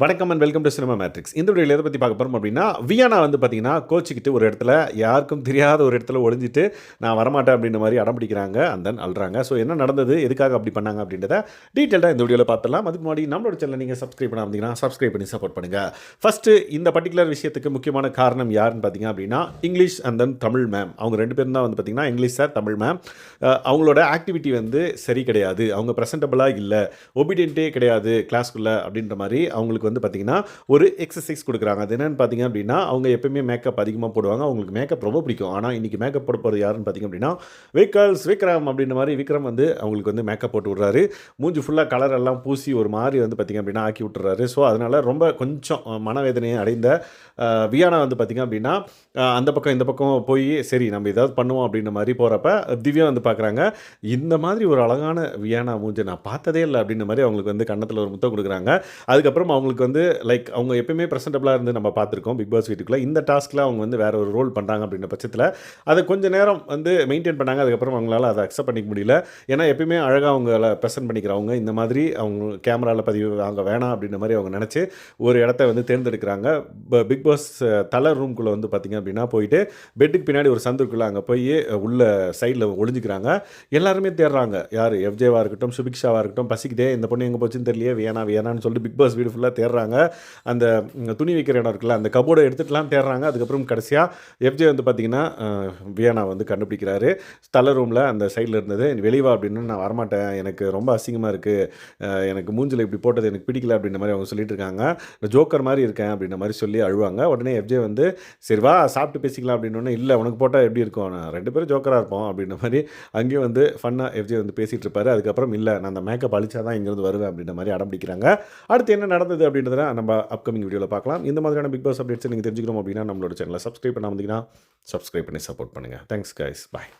வணக்கம் and welcome to cinema matrix இந்த வீடியோவில் எதை பற்றி பார்க்க போகிறோம் அப்படின்னா வியானா வந்து பார்த்தீங்கன்னா கோச்சிக்கிட்டு ஒரு இடத்துல யாருக்கும் தெரியாத ஒரு இடத்துல ஒளிஞ்சிட்டு நான் வரமாட்டேன் அப்படின்ற மாதிரி அடம் பிடிக்கிறாங்க அந்த அழுறாங்க. ஸோ என்ன நடந்தது எதுக்காக அப்படி பண்ணாங்க அப்படின்றத டீட்டெயிலாக இந்த வீடியோவில் பார்த்துலாம் அதுக்கு முன்னாடி நம்மளோட சேனல் நீங்கள் சப்ஸ்கிரைப் பண்ண சப்ஸ்கிரைப் பண்ணி சப்போர்ட் பண்ணுங்கள் ஃபஸ்ட்டு இந்த பர்டிகுலர் விஷயத்துக்கு முக்கியமான காரணம் யாருன்னு பார்த்தீங்க அப்படின்னா English and then Tamil ma'am அவங்க ரெண்டு பேரும் தான் வந்து பார்த்தீங்கன்னா இங்கிலீஷ் சார் தமிழ் மேம் அவங்களோட ஆக்டிவிட்டி வந்து சரி கிடையாது. அவங்க ப்ரெசன்டபுளாக இல்லை. ஒபீடியன்ட்டே கிடையாது கிளாஸ்க்குள்ளே அப்படின்ற மாதிரி அவங்களுக்கு வந்து பார்த்தீங்கன்னா ஒரு எக்ஸசைஸ் கொடுக்குறாங்க. அது என்னென்னு பார்த்தீங்க அப்படின்னா அவங்க எப்பயுமே மேக்கப் அதிகமாக போடுவாங்க. அவங்களுக்கு மேக்கப் ரொம்ப பிடிக்கும். ஆனால் இன்றைக்கி மேக்கப் போட போகிறது யாருன்னு பார்த்தீங்க அப்படின்னா விக்கல்ஸ் விக்ரம் அப்படின்ற மாதிரி விக்ரம் வந்து அவங்களுக்கு வந்து மேக்கப் போட்டு விட்றாரு. மூஞ்சி ஃபுல்லாக கலர் எல்லாம் பூசி ஒரு மாதிரி வந்து பார்த்திங்க அப்படின்னா ஆக்கி விட்டுறாரு. ஸோ அதனால் ரொம்ப கொஞ்சம் மனவேதனையை அடைந்த வியானா வந்து பார்த்திங்க அப்படின்னா அந்த பக்கம் இந்த பக்கம் போய் சரி நம்ம ஏதாவது பண்ணுவோம் அப்படின்ற மாதிரி போகிறப்ப திவ்யா வந்து பார்க்குறாங்க இந்த மாதிரி ஒரு அழகான வியானா மூஞ்சை நான் பார்த்ததே இல்லை அப்படின்ற மாதிரி அவங்களுக்கு வந்து கன்னத்தில் ஒரு முத்தம் கொடுக்குறாங்க. அதுக்கப்புறம் அவங்களுக்கு வந்து லைக் அவங்க எப்பயுமே ப்ரெசென்டபுளாக இருந்து நம்ம பார்த்துருக்கோம் பிக் பாஸ் வீட்டுக்குள்ளே. இந்த டாஸ்க்கில் அவங்க வந்து வேறு ஒரு ரோல் பண்ணுறாங்க அப்படின்ற பட்சத்தில் அதை கொஞ்ச நேரம் வந்து மெயின்டைன் பண்ணாங்க அதுக்கப்புறம் அவங்களால அதை அக்செப்ட் பண்ணிக்க முடியல. ஏன்னா எப்பயுமே அழகாக அவங்கள ப்ரெசென்ட் பண்ணிக்கிறவங்க இந்த மாதிரி அவங்க கேமராவில் பதிவு அவங்க வேணாம் அப்படின்ற மாதிரி அவங்க நினச்சி ஒரு இடத்த வந்து தேர்ந்தெடுக்கிறாங்க. ப- பிக் பாஸ் தலை ரூம்குள்ளே வந்து பார்த்திங்க அப்படின்னா போயிட்டு பெட்டுக்கு பின்னாடி ஒரு சந்துக்குள்ளே அங்கே போய் உள்ள சைடில் ஒளிஞ்சிக்கிறாங்க. எல்லாருமே தேடுறாங்க. யார் எஃப்ஜேவாக இருக்கட்டும் சுபிக்ஷாவாக இருக்கட்டும் பசிக்குதே இந்த பொண்ணு எங்கே போச்சுன்னு தெரியலையே வேணா வேணான்னு சொல்லிட்டு பிக் பாஸ் வீடு ஃபுல்லாக தேடுறாங்க அந்த துணி வைக்கிற இடம் இருக்குல்ல அந்த கபோர்டை எடுத்துகிட்டுலாம் தேடுறாங்க அதுக்கப்புறம் கடைசியாக எஃப்ஜே வந்து பார்த்தீங்கன்னா வியனா வந்து கண்டுபிடிக்கிறாரு. தலை ரூமில் அந்த சைடில் இருந்தது வெளிவா அப்படின்னு நான் வரமாட்டேன். எனக்கு ரொம்ப அசிங்கமாக இருக்குது எனக்கு மூஞ்சில் இப்படி போட்டது எனக்கு பிடிக்கல அப்படின்ற மாதிரி அவங்க சொல்லிட்டு இருக்காங்க. ஜோக்கர் மாதிரி இருக்கேன் அப்படின்ற மாதிரி சொல்லி அழுவாங்க. உடனே எஃப்ஜே வந்து சரி வா சாப்பிட்டு பேசிக்கலாம் அப்படின்னு இல்லை உனக்கு போட்டால் எப்படி இருக்கும்? நான் ரெண்டு பேரும் ஜோக்கராக இருப்போம் அப்படின்ற மாதிரி அங்கேயும் வந்து ஃபன்னாக எஃப்ஜே வந்து பேசிகிட்டு இருப்பாரு. அதுக்கப்புறம் இல்லை நான் அந்த மேக்கப் அழிச்சா தான் இங்கேருந்து வருவேன் அப்படின்ற மாதிரி அடம் பிடிக்கிறாங்க. அடுத்து என்ன நடந்தது அப்படின்றத நம்ம அப்கமிங் வீடியோவில் பார்க்கலாம். இந்த மாதிரியான பிக் பாஸ் அப்டேட்ஸ் நீங்கள் தெரிஞ்சுக்கணும் அப்படின்னா நம்மளோட சேனலை சப்ஸ்கிரைப் பண்ணாமல் இருந்தீங்கன்னா சப்ஸ்கிரைப் பண்ணி சப்போர்ட் பண்ணுங்கள் தேங்க்ஸ் கைஸ் பாய்